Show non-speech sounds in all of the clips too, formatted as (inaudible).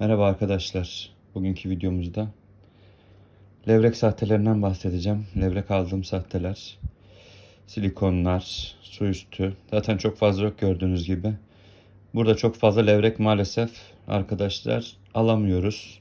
Merhaba arkadaşlar. Bugünkü videomuzda levrek sahtelerinden bahsedeceğim. Levrek aldığım sahteler, silikonlar, su üstü. Zaten çok fazla yok gördüğünüz gibi. Burada çok fazla levrek maalesef arkadaşlar alamıyoruz.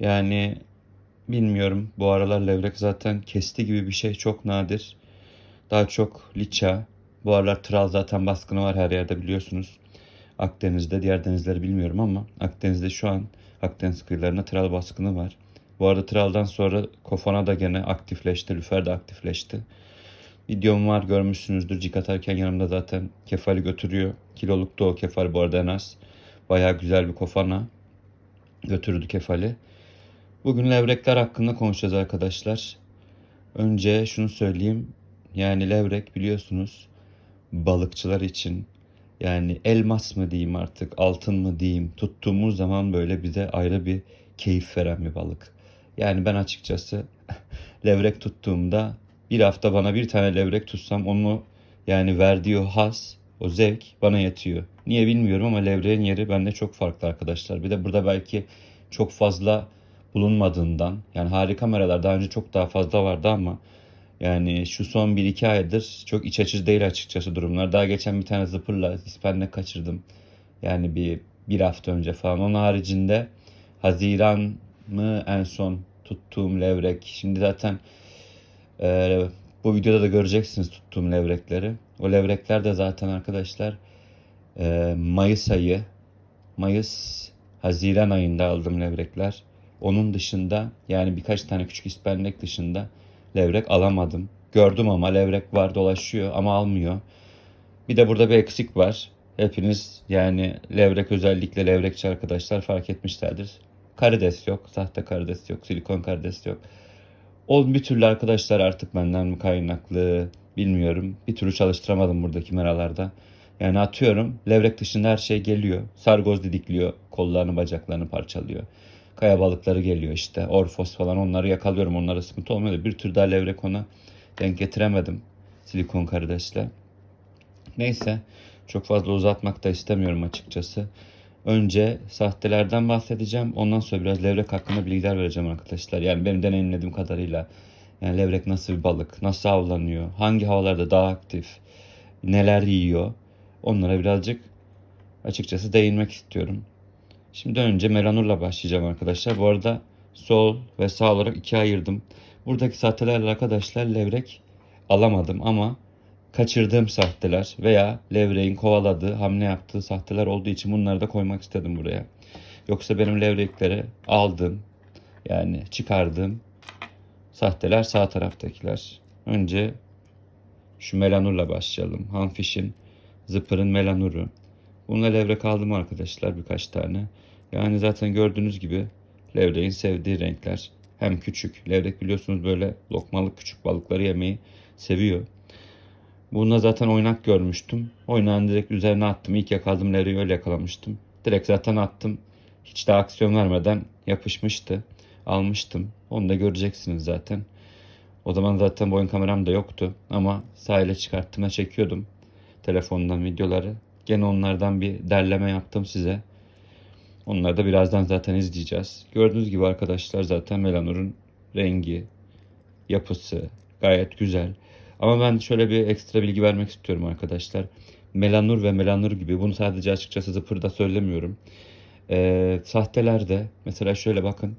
Yani bilmiyorum bu aralar levrek zaten kesti gibi bir şey çok nadir. Daha çok liça. Bu aralar tral zaten baskını var her yerde biliyorsunuz. Akdeniz'de, diğer denizleri bilmiyorum ama Akdeniz'de şu an Akdeniz kıyılarında tral baskını var. Bu arada traldan sonra kofana da gene aktifleşti, lüfer de aktifleşti. Videom var görmüşsünüzdür. Cik atarken yanımda zaten kefali götürüyor. Kiloluk da o kefal bu arada en az. Bayağı güzel bir kofana götürdü kefali. Bugün levrekler hakkında konuşacağız arkadaşlar. Önce şunu söyleyeyim. Yani levrek biliyorsunuz balıkçılar için yani elmas mı diyeyim artık altın mı diyeyim tuttuğumuz zaman böyle bize ayrı bir keyif veren bir balık. Yani ben açıkçası (laughs) levrek tuttuğumda bir hafta bana bir tane levrek tutsam onu yani verdiği o haz, o zevk bana yetiyor. Niye bilmiyorum ama levreğin yeri bende çok farklı arkadaşlar. Bir de burada belki çok fazla bulunmadığından yani harika kameralar daha önce çok daha fazla vardı ama yani şu son 1-2 aydır çok iç açıcı değil açıkçası durumlar. Daha geçen bir tane zıpırla ispenle kaçırdım. Yani bir, bir hafta önce falan. Onun haricinde Haziran mı en son tuttuğum levrek. Şimdi zaten e, bu videoda da göreceksiniz tuttuğum levrekleri. O levrekler de zaten arkadaşlar e, Mayıs ayı, Mayıs, Haziran ayında aldım levrekler. Onun dışında yani birkaç tane küçük ispenlek dışında levrek alamadım. Gördüm ama levrek var dolaşıyor ama almıyor. Bir de burada bir eksik var. Hepiniz yani levrek özellikle levrekçi arkadaşlar fark etmişlerdir. Karides yok, sahte karides yok, silikon karides yok. O bir türlü arkadaşlar artık benden mi kaynaklı bilmiyorum. Bir türlü çalıştıramadım buradaki meralarda. Yani atıyorum levrek dışında her şey geliyor. Sargoz didikliyor, kollarını bacaklarını parçalıyor. Kaya balıkları geliyor işte. Orfos falan onları yakalıyorum. Onlara sıkıntı olmuyor da bir tür daha levrek ona denk getiremedim. Silikon karidesle. Neyse çok fazla uzatmak da istemiyorum açıkçası. Önce sahtelerden bahsedeceğim. Ondan sonra biraz levrek hakkında bilgiler vereceğim arkadaşlar. Yani benim deneyimlediğim kadarıyla yani levrek nasıl bir balık, nasıl avlanıyor, hangi havalarda daha aktif, neler yiyor. Onlara birazcık açıkçası değinmek istiyorum. Şimdi önce melanurla başlayacağım arkadaşlar. Bu arada sol ve sağ olarak ikiye ayırdım. Buradaki sahtelerle arkadaşlar levrek alamadım ama kaçırdığım sahteler veya levreğin kovaladığı, hamle yaptığı sahteler olduğu için bunları da koymak istedim buraya. Yoksa benim levrekleri aldım yani çıkardığım sahteler sağ taraftakiler. Önce şu melanurla başlayalım. Hanfish'in zıpırın melanuru. Bununla levrek aldım arkadaşlar birkaç tane. Yani zaten gördüğünüz gibi levreğin sevdiği renkler. Hem küçük. Levrek biliyorsunuz böyle lokmalık küçük balıkları yemeyi seviyor. Bunda zaten oynak görmüştüm. Oynağını direkt üzerine attım. İlk yakaladım levreği öyle yakalamıştım. Direkt zaten attım. Hiç de aksiyon vermeden yapışmıştı. Almıştım. Onu da göreceksiniz zaten. O zaman zaten boyun kameram da yoktu. Ama sahile çıkarttığımda çekiyordum. Telefondan videoları. Gene onlardan bir derleme yaptım size. Onları da birazdan zaten izleyeceğiz. Gördüğünüz gibi arkadaşlar zaten Melanur'un rengi, yapısı gayet güzel. Ama ben şöyle bir ekstra bilgi vermek istiyorum arkadaşlar. Melanur ve Melanur gibi bunu sadece açıkçası zıpırda söylemiyorum. Ee, sahtelerde mesela şöyle bakın.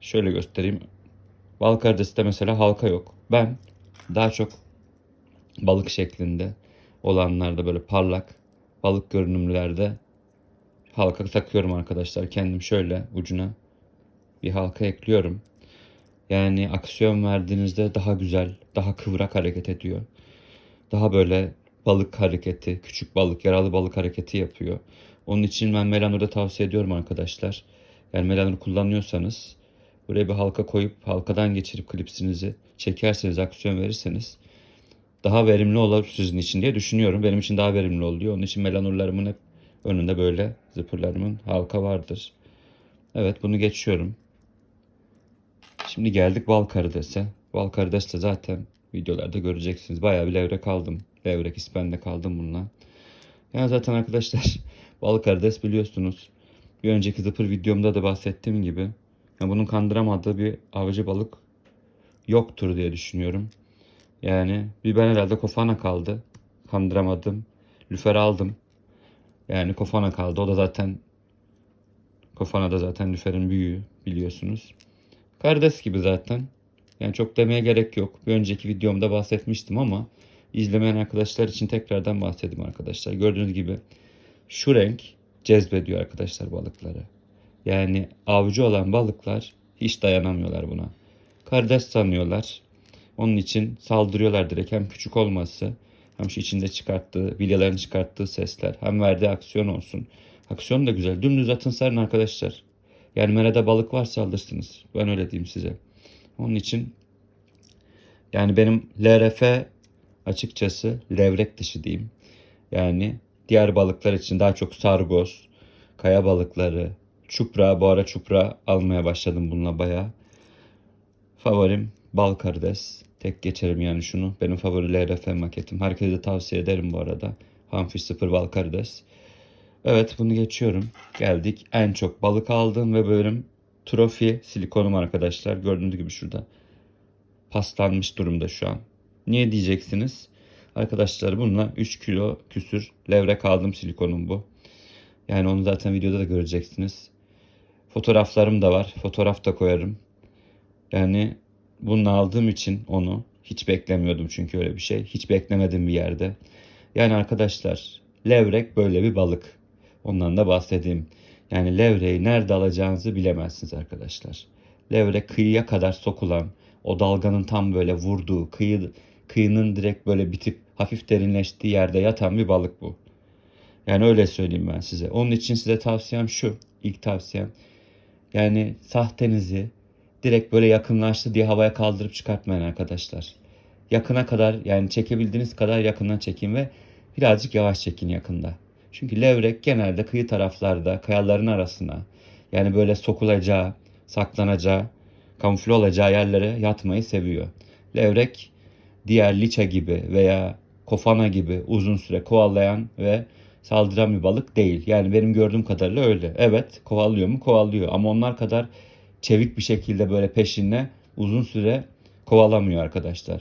Şöyle göstereyim. Karidesinde mesela halka yok. Ben daha çok balık şeklinde olanlarda böyle parlak balık görünümlerde halka takıyorum arkadaşlar. Kendim şöyle ucuna bir halka ekliyorum. Yani aksiyon verdiğinizde daha güzel, daha kıvrak hareket ediyor. Daha böyle balık hareketi, küçük balık, yaralı balık hareketi yapıyor. Onun için ben Melanur'da tavsiye ediyorum arkadaşlar. Yani Melanur kullanıyorsanız buraya bir halka koyup halkadan geçirip klipsinizi çekerseniz, aksiyon verirseniz daha verimli olur sizin için diye düşünüyorum. Benim için daha verimli oluyor. Onun için Melanur'larımın hep önünde böyle zıpırlarımın halka vardır. Evet bunu geçiyorum. Şimdi geldik bal karidese. Bal karidesle zaten videolarda göreceksiniz. Bayağı bir levrek aldım. Levrek ispende kaldım bununla. Yani zaten arkadaşlar (laughs) bal karides biliyorsunuz bir önceki zıpır videomda da bahsettiğim gibi ya bunun kandıramadığı bir avcı balık yoktur diye düşünüyorum. Yani bir ben herhalde kofana kaldı. Kandıramadım. Lüfer aldım. Yani kofana kaldı. O da zaten kofana da zaten lüferin büyüğü biliyorsunuz. Karides gibi zaten. Yani çok demeye gerek yok. Bir önceki videomda bahsetmiştim ama izlemeyen arkadaşlar için tekrardan bahsedeyim arkadaşlar. Gördüğünüz gibi şu renk cezbediyor arkadaşlar balıkları. Yani avcı olan balıklar hiç dayanamıyorlar buna. Karides sanıyorlar. Onun için saldırıyorlar direkt. Hem küçük olması hem şu içinde çıkarttığı, bilyaların çıkarttığı sesler hem verdiği aksiyon olsun. Aksiyon da güzel. Dümdüz atın sarın arkadaşlar. Yani merada balık varsa alırsınız. Ben öyle diyeyim size. Onun için yani benim LRF açıkçası levrek dışı diyeyim. Yani diğer balıklar için daha çok sargoz, kaya balıkları, çupra. Bu ara çupra almaya başladım bununla bayağı. Favorim bal karides. Tek geçerim yani şunu. Benim favori LRF maketim. Herkese tavsiye ederim bu arada. Hamfish sıfır bal karides. Evet bunu geçiyorum. Geldik en çok balık aldığım ve bölüm trofi silikonum arkadaşlar. Gördüğünüz gibi şurada paslanmış durumda şu an. Niye diyeceksiniz? Arkadaşlar bununla 3 kilo küsür levrek aldım silikonum bu. Yani onu zaten videoda da göreceksiniz. Fotoğraflarım da var. Fotoğraf da koyarım. Yani bunu aldığım için onu hiç beklemiyordum çünkü öyle bir şey. Hiç beklemedim bir yerde. Yani arkadaşlar levrek böyle bir balık. Ondan da bahsedeyim. Yani levreyi nerede alacağınızı bilemezsiniz arkadaşlar. Levrek kıyıya kadar sokulan, o dalganın tam böyle vurduğu, kıyı, kıyının direkt böyle bitip hafif derinleştiği yerde yatan bir balık bu. Yani öyle söyleyeyim ben size. Onun için size tavsiyem şu. ilk tavsiyem. Yani sahtenizi direkt böyle yakınlaştı diye havaya kaldırıp çıkartmayın arkadaşlar. Yakına kadar yani çekebildiğiniz kadar yakından çekin ve birazcık yavaş çekin yakında. Çünkü levrek genelde kıyı taraflarda kayaların arasına yani böyle sokulacağı, saklanacağı, kamufle olacağı yerlere yatmayı seviyor. Levrek diğer liçe gibi veya kofana gibi uzun süre kovalayan ve saldıran bir balık değil. Yani benim gördüğüm kadarıyla öyle. Evet kovalıyor mu? Kovalıyor ama onlar kadar çevik bir şekilde böyle peşinde uzun süre kovalamıyor arkadaşlar.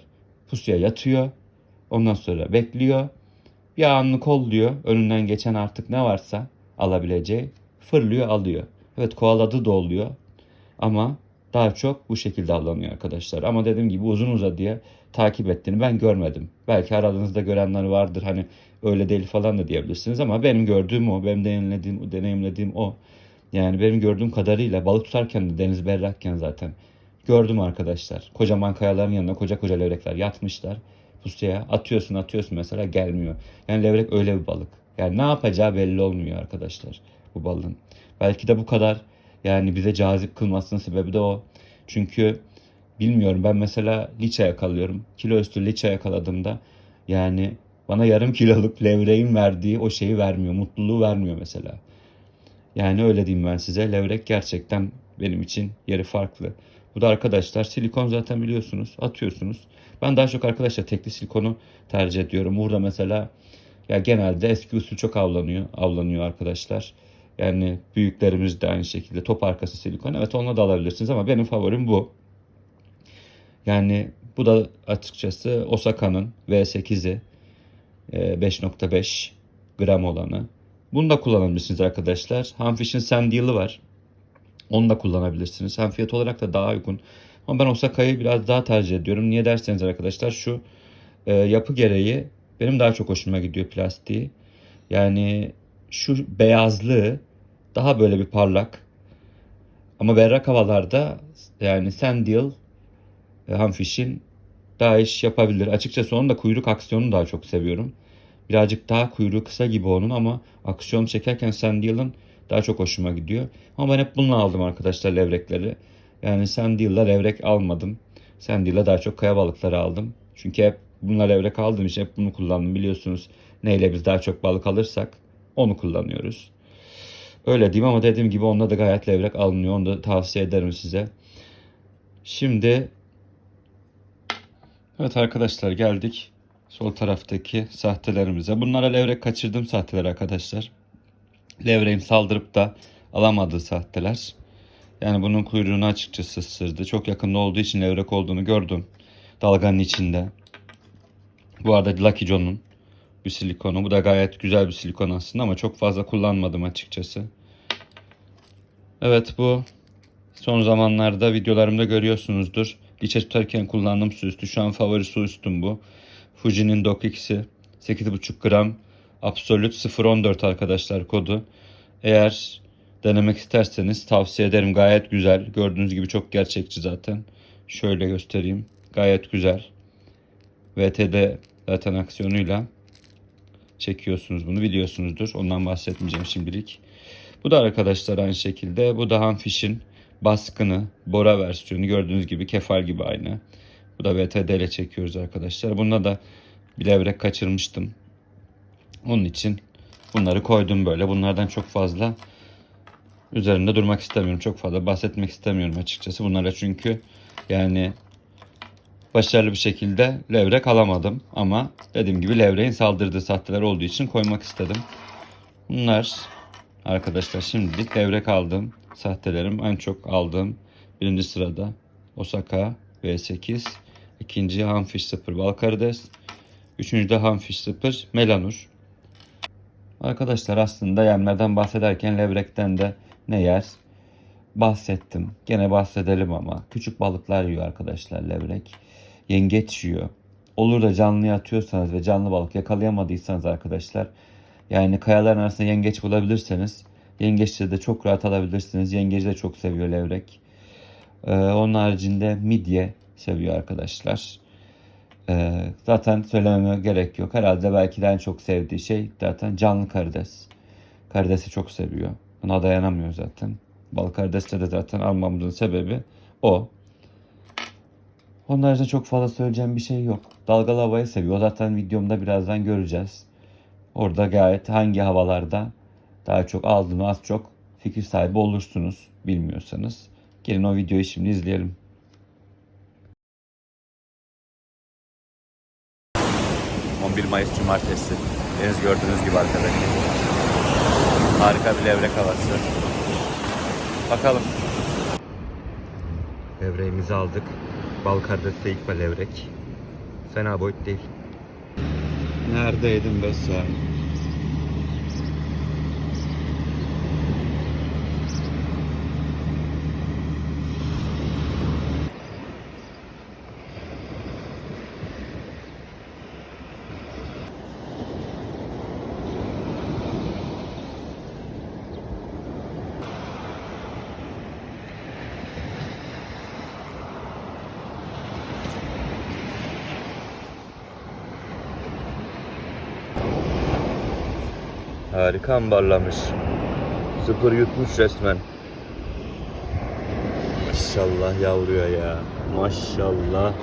Pusuya yatıyor. Ondan sonra bekliyor. Bir anını kolluyor. Önünden geçen artık ne varsa alabileceği fırlıyor alıyor. Evet kovaladı da oluyor. Ama daha çok bu şekilde avlanıyor arkadaşlar. Ama dediğim gibi uzun uzadıya takip ettiğini ben görmedim. Belki aranızda görenler vardır hani öyle değil falan da diyebilirsiniz ama benim gördüğüm o, benim deneyimlediğim, deneyimlediğim o. Yani benim gördüğüm kadarıyla balık tutarken de deniz berrakken zaten gördüm arkadaşlar. Kocaman kayaların yanına koca koca levrekler yatmışlar. Pusuya atıyorsun atıyorsun mesela gelmiyor. Yani levrek öyle bir balık. Yani ne yapacağı belli olmuyor arkadaşlar bu balığın. Belki de bu kadar yani bize cazip kılmasının sebebi de o. Çünkü bilmiyorum ben mesela liçe yakalıyorum. Kilo üstü liçe yakaladığımda yani bana yarım kiloluk levreğin verdiği o şeyi vermiyor. Mutluluğu vermiyor mesela. Yani öyle diyeyim ben size. Levrek gerçekten benim için yeri farklı. Bu da arkadaşlar silikon zaten biliyorsunuz. Atıyorsunuz. Ben daha çok arkadaşlar tekli silikonu tercih ediyorum. Burada mesela ya genelde eski usul çok avlanıyor. Avlanıyor arkadaşlar. Yani büyüklerimiz de aynı şekilde top arkası silikon. Evet onunla da alabilirsiniz ama benim favorim bu. Yani bu da açıkçası Osaka'nın V8'i 5.5 gram olanı. Bunu da kullanabilirsiniz arkadaşlar. Hanfish'in Sandal'ı var. Onu da kullanabilirsiniz. Hem fiyat olarak da daha uygun. Ama ben Osaka'yı biraz daha tercih ediyorum. Niye derseniz arkadaşlar şu e, yapı gereği benim daha çok hoşuma gidiyor plastiği. Yani şu beyazlığı daha böyle bir parlak. Ama berrak havalarda yani Sandal e, Hanfish'in daha iş yapabilir. Açıkçası onun da kuyruk aksiyonunu daha çok seviyorum. Birazcık daha kuyruğu kısa gibi onun ama aksiyon çekerken Sandal'ın daha çok hoşuma gidiyor. Ama ben hep bununla aldım arkadaşlar levrekleri. Yani Sandal'la levrek almadım. Sandal'la daha çok kaya balıkları aldım. Çünkü hep bununla levrek aldığım için hep bunu kullandım. Biliyorsunuz neyle biz daha çok balık alırsak onu kullanıyoruz. Öyle diyeyim ama dediğim gibi onda da gayet levrek alınıyor. Onu da tavsiye ederim size. Şimdi Evet arkadaşlar geldik sol taraftaki sahtelerimize. Bunlara levrek kaçırdım sahteler arkadaşlar. Levreğim saldırıp da alamadığı sahteler. Yani bunun kuyruğunu açıkçası ısırdı. Çok yakında olduğu için levrek olduğunu gördüm. Dalganın içinde. Bu arada Lucky John'un bir silikonu. Bu da gayet güzel bir silikon aslında ama çok fazla kullanmadım açıkçası. Evet bu son zamanlarda videolarımda görüyorsunuzdur. Geçe tutarken kullandığım su üstü. Şu an favori su üstüm bu. Fuji'nin Dock X'i 8,5 gram Absolute 014 arkadaşlar kodu. Eğer denemek isterseniz tavsiye ederim. Gayet güzel. Gördüğünüz gibi çok gerçekçi zaten. Şöyle göstereyim. Gayet güzel. VTD zaten aksiyonuyla çekiyorsunuz bunu biliyorsunuzdur. Ondan bahsetmeyeceğim şimdilik. Bu da arkadaşlar aynı şekilde. Bu da Hanfish'in baskını, bora versiyonu. Gördüğünüz gibi kefal gibi aynı. Bu da VTD ile çekiyoruz arkadaşlar. Bunda da bir levrek kaçırmıştım. Onun için bunları koydum böyle. Bunlardan çok fazla üzerinde durmak istemiyorum. Çok fazla bahsetmek istemiyorum açıkçası. Bunlara çünkü yani başarılı bir şekilde levrek alamadım. Ama dediğim gibi levreğin saldırdığı sahteler olduğu için koymak istedim. Bunlar arkadaşlar şimdilik levrek aldığım sahtelerim. En çok aldığım birinci sırada Osaka V8. ikinci Hanfish 0 Balkarides. Üçüncü de Hanfish 0 Melanur. Arkadaşlar aslında yemlerden bahsederken levrekten de ne yer bahsettim. Gene bahsedelim ama. Küçük balıklar yiyor arkadaşlar levrek. Yengeç yiyor. Olur da canlıya atıyorsanız ve canlı balık yakalayamadıysanız arkadaşlar yani kayaların arasında yengeç bulabilirseniz yengeçleri de çok rahat alabilirsiniz. Yengeci de çok seviyor levrek. Ee, onun haricinde midye seviyor arkadaşlar. Ee, zaten söylememe gerek yok. Herhalde belki de en çok sevdiği şey zaten canlı karides. Karidesi çok seviyor. Buna dayanamıyor zaten. Balık karidesle de zaten almamızın sebebi o. Onun haricinde çok fazla söyleyeceğim bir şey yok. Dalgalı havayı seviyor. Zaten videomda birazdan göreceğiz. Orada gayet hangi havalarda daha çok aldığını az çok fikir sahibi olursunuz bilmiyorsanız. Gelin o videoyu şimdi izleyelim. ...11 Mayıs Cumartesi. Deniz gördüğünüz gibi arkadaşlar. Harika bir levrek havası. Bakalım. Levreğimizi aldık. Bal karidesi ilk levrek. Fena boyut değil. Neredeydin be sen? Harika ambarlamış. Sıfır yutmuş resmen. Maşallah yavruya ya. Maşallah.